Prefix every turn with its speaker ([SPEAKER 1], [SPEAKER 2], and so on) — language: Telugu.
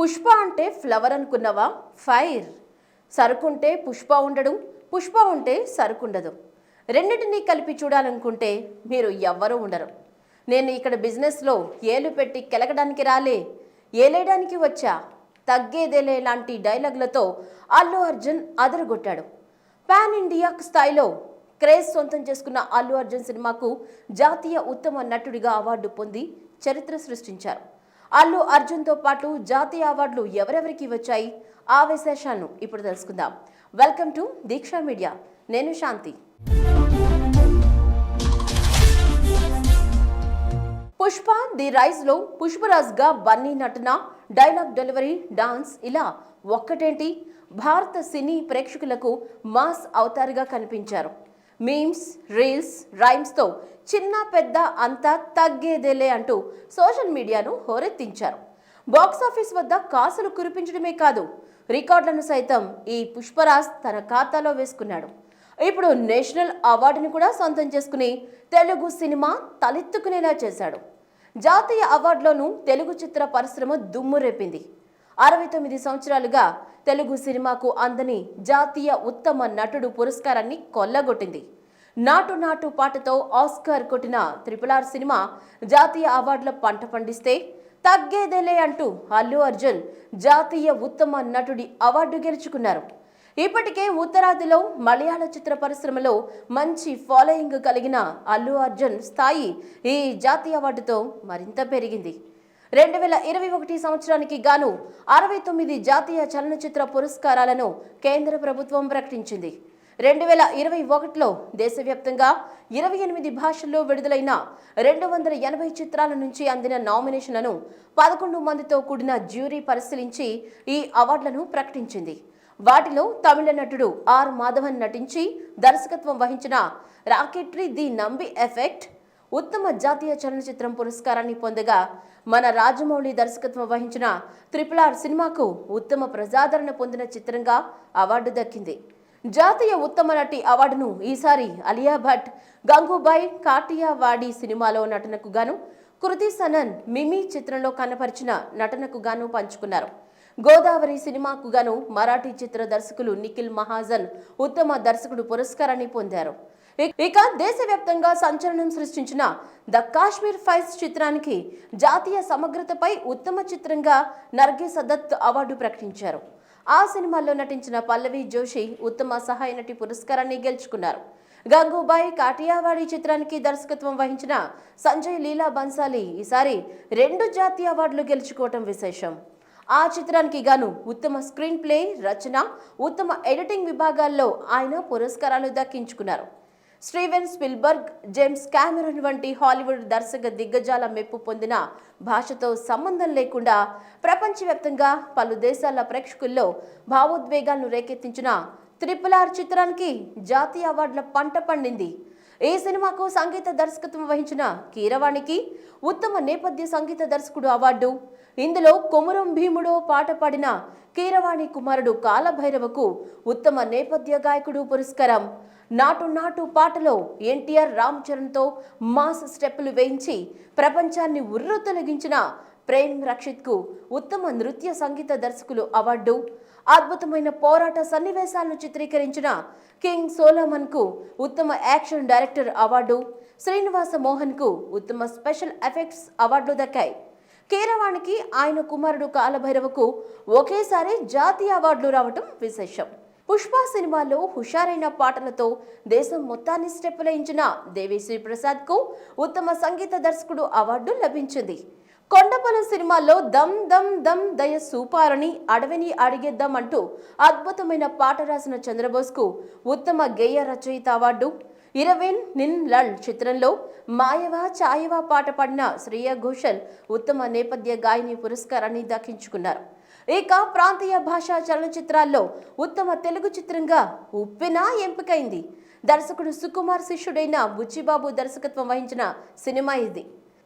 [SPEAKER 1] పుష్ప అంటే ఫ్లవర్ అనుకున్నావా? ఫైర్. సరుకుంటే పుష్ప ఉండడు పుష్ప ఉంటే సరుకుండదు. రెండింటినీ కలిపి చూడాలనుకుంటే మీరు ఎవ్వరూ ఉండరు. నేను ఇక్కడ బిజినెస్లో ఏలు పెట్టి కెలకడానికి రాలే ఏలేయడానికి వచ్చా? తగ్గేదేలే లాంటి డైలాగులతో అల్లు అర్జున్ అదరగొట్టాడు. పాన్ ఇండియా స్థాయిలో క్రేజ్ సొంతం చేసుకున్న అల్లు అర్జున్ సినిమాకు జాతీయ ఉత్తమ నటుడిగా అవార్డు పొంది చరిత్ర సృష్టించారు. అల్లు అర్జున్తో పాటు జాతీయ అవార్డులు ఎవరెవరికి వచ్చాయి? ఆ విశేషాలను ఇప్పుడు తెలుసుకుందాం. వెల్కమ్ టు దీక్షా మీడియా నేను శాంతి. పుష్ప ది రైజ్లో పుష్పరాజ్గా బన్నీ నటన డైలాగ్ డెలివరీ డాన్స్ ఇలా ఒక్కటేంటి? భారత సినీ ప్రేక్షకులకు మాస్ అవతారుగా కనిపించారు. మీమ్స్ రీల్స్ రైమ్స్తో చిన్న పెద్ద అంతా తగ్గేదేలే అంటూ సోషల్ మీడియాను హోరెత్తించారు. బాక్సాఫీస్ వద్ద కాసులు కురిపించడమే కాదు రికార్డులను సైతం ఈ పుష్పరాజ్ తన ఖాతాలో వేసుకున్నాడు. ఇప్పుడు నేషనల్ అవార్డుని కూడా సొంతం చేసుకుని తెలుగు సినిమా తలెత్తుకునేలా చేశాడు. జాతీయ అవార్డులోనూ తెలుగు చిత్ర పరిశ్రమ దుమ్ము రేపింది. అరవై తొమ్మిది సంవత్సరాలుగా తెలుగు సినిమాకు అందని జాతీయ ఉత్తమ నటుడు పురస్కారాన్ని కొల్లగొట్టింది. నాటు నాటు పాటతో ఆస్కార్ కొట్టిన త్రిపుల్ ఆర్ సినిమా జాతీయ అవార్డుల పంట పండిస్తే తగ్గేదేలే అంటూ అల్లు అర్జున్ జాతీయ ఉత్తమ నటుడి అవార్డు గెలుచుకున్నారు. ఇప్పటికే ఉత్తరాదిలో మలయాళ చిత్ర పరిశ్రమలో మంచి ఫాలోయింగ్ కలిగిన అల్లు అర్జున్ స్థాయి ఈ జాతీయ అవార్డుతో మరింత పెరిగింది. రెండు వేల ఇరవై ఒకటి సంవత్సరానికి గాను అరవై తొమ్మిది జాతీయ చలనచిత్ర పురస్కారాలను కేంద్ర ప్రభుత్వం ప్రకటించింది. రెండు వేల ఇరవై ఒకటిలో దేశవ్యాప్తంగా ఇరవై ఎనిమిది భాషల్లో విడుదలైన రెండు వందల ఎనభై చిత్రాల నుంచి అందిన నామినేషన్లను పదకొండు మందితో కూడిన జ్యూరీ పరిశీలించి ఈ అవార్డులను ప్రకటించింది. వాటిలో తమిళ నటుడు ఆర్ మాధవన్ నటించి దర్శకత్వం వహించిన రాకెట్రీ ది నంబి ఎఫెక్ట్ ఉత్తమ జాతీయ చలనచిత్రం పురస్కారాన్ని పొందగా మన రాజమౌళి దర్శకత్వం వహించిన త్రిపుల్ ఆర్ సినిమాకు ఉత్తమ ప్రజాదరణ పొందిన చిత్రంగా అవార్డు దక్కింది. జాతీయ ఉత్తమ నటి అవార్డును ఈసారి అలియా భట్ గంగూబాయ్ కాటియావాడి సినిమాలో నటనకు గాను కృతి సనన్ మిమి చిత్రంలో కనపరిచిన నటనకు గాను పంచుకున్నారు. గోదావరి సినిమాకు గాను మరాఠీ చిత్ర దర్శకులు నిఖిల్ మహాజన్ ఉత్తమ దర్శకుడు పురస్కారాన్ని పొందారు. ఇక దేశవ్యాప్తంగా సంచలనం సృష్టించిన ద కాశ్మీర్ ఫైల్స్ చిత్రానికి జాతీయ సమగ్రతపై ఉత్తమ చిత్రంగా నర్గే సదత్ అవార్డు ప్రకటించారు. ఆ సినిమాలో నటించిన పల్లవి జోషి ఉత్తమ సహాయ నటి పురస్కారాన్ని గెలుచుకున్నారు. గంగూబాయ్ కాటియావాడి చిత్రానికి దర్శకత్వం వహించిన సంజయ్ లీలా బన్సాలి ఈసారి రెండు జాతీయ అవార్డులు గెలుచుకోవటం విశేషం. ఆ చిత్రానికి గాను ఉత్తమ స్క్రీన్ ప్లే రచన ఉత్తమ ఎడిటింగ్ విభాగాల్లో ఆయన పురస్కారాలు దక్కించుకున్నారు. స్టీవెన్ స్పిల్బర్గ్ జేమ్స్ క్యామెరన్ వంటి హాలీవుడ్ దర్శక దిగ్గజాల మెప్పు పొందిన భాషతో సంబంధం లేకుండా ప్రపంచవ్యాప్తంగా పలు దేశాల ప్రేక్షకుల్లో భావోద్వేగాలను రేకెత్తించిన త్రిపుల్ ఆర్ చిత్రానికి జాతీయ అవార్డుల పంట పండింది. ఈ సినిమాకు సంగీత దర్శకత్వం వహించిన కీరవాణికి ఉత్తమ నేపథ్య సంగీత దర్శకుడు అవార్డు. ఇందులో కొమురం భీముడో పాట పాడిన కీరవాణి కుమారుడు కాలభైరవకు ఉత్తమ నేపథ్య గాయకుడు పురస్కారం. నాటు నాటు పాటలో ఎన్టీఆర్ రామ్ చరణ్తో మాస్ స్టెప్పులు వేయించి ప్రపంచాన్ని ఉర్రు తొలగించిన ప్రేమ్ రక్షిత్కు ఉత్తమ నృత్య సంగీత దర్శకులు అవార్డు. అద్భుతమైన పోరాట సన్నివేశాలను చిత్రీకరించిన కింగ్ సోలోమన్కు ఉత్తమ యాక్షన్ డైరెక్టర్ అవార్డు. శ్రీనివాస మోహన్కు ఉత్తమ స్పెషల్ ఎఫెక్ట్స్ అవార్డులు దక్కాయి. కీరవాణికి ఆయన కుమారుడు కాలభైరవకు ఒకేసారి జాతీయ అవార్డులు రావటం విశేషం. పుష్ప సినిమాలో హుషారైన పాటలతో దేశం మొత్తాన్ని స్టెప్పులయించిన దేవిశ్రీ శ్రీప్రసాద్కు ఉత్తమ సంగీత దర్శకుడు అవార్డు లభించింది. కొండపొలం సినిమాలో దమ్ దమ్ దమ్ దయ సూపారని అడవిని అడిగేద్దాం అంటూ అద్భుతమైన పాట రాసిన చంద్రబోస్కు ఉత్తమ గేయ రచయిత అవార్డు. ఇరవేన్ నిన్ లల్ చిత్రంలో మాయవా ఛాయవా పాట పాడిన శ్రేయ ఘోషల్ ఉత్తమ నేపథ్య గాయని పురస్కారాన్ని దక్కించుకున్నారు. ఇక ప్రాంతీయ భాషా చలనచిత్రాల్లో ఉత్తమ తెలుగు చిత్రంగా ఉప్పెన ఎంపికైంది. దర్శకుడు సుకుమార్ శిష్యుడైన బుచ్చిబాబు దర్శకత్వం వహించిన సినిమా ఇది.